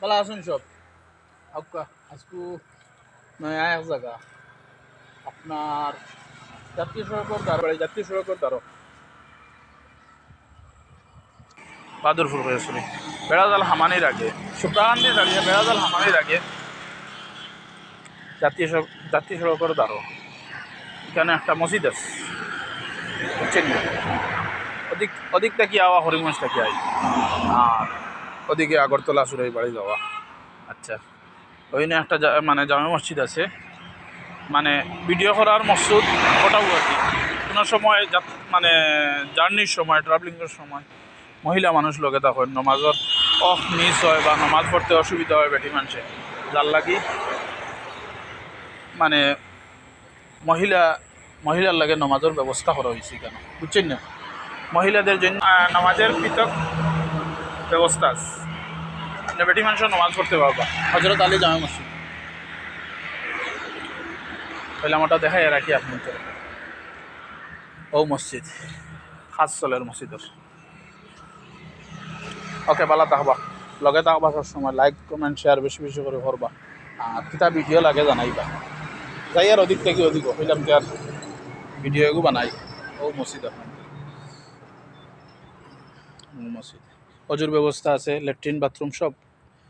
ভালো আছেন সব। আজকু নয়া এক জায়গা। আপনার জাতীয় সড়কের দ্বারা জাতীয় সড়কের দ্বারা বাদুরপুর সরি বেড়াজাল হামানির আগে। শুক্রান্তি দাঁড়িয়ে বেড়াজাল হামানির আগে জাতীয় সড়ক জাতীয় সড়কের দ্বারা এখানে একটা মসজিদ আছে? ওদিক ওদিক থেকে আওয়া হরিমঞ্জ থেকে আই আর ওদিকে আগরতলা সুরাই বাড়ি যাওয়া। আচ্ছা। ওইখানে একটা মানে জামা মসজিদ আছে। মানে ভিডিও করার মসজিদ ওটাও আর কি। কোনো সময় মানে জার্নির সময় ট্রাভেলিংয়ের সময় মহিলা মানুষ লগে তখন নমাজর অফ মিস হয় বা নমাজ পড়তে অসুবিধা হয় বেটি মানুষের। যার লাগি মানে মহিলা, মহিলার লাগে নমাজের ব্যবস্থা করা হয়েছে কেন? বুঝছেন না? মহিলাদের জন্য নামাজের পৃথক ব্যবস্থা আছে। বেটি মানুষের নমাজ পড়তে পারবা। হজরত আলী জামা মসজিদ। তাহলে আমারটা দেখাই রাখি আপনাদের ও মসজিদ। খাস চলের মসজিদের। ওকে ভালো থাকবা লগে থাকবা সব সময়। লাইক কমেন্ট শেয়ার বেশি বেশি করে করবা। আর কিতা ভিডিও লাগে জানাইবা। যাই আর অধিক থেকে অধিক হইলাম কি আর ভিডিও বানাই। ও মসজিদ আপনার মসজিদ। অজুর ব্যবস্থা আছে ল্যাট্রিন বাথরুম সব।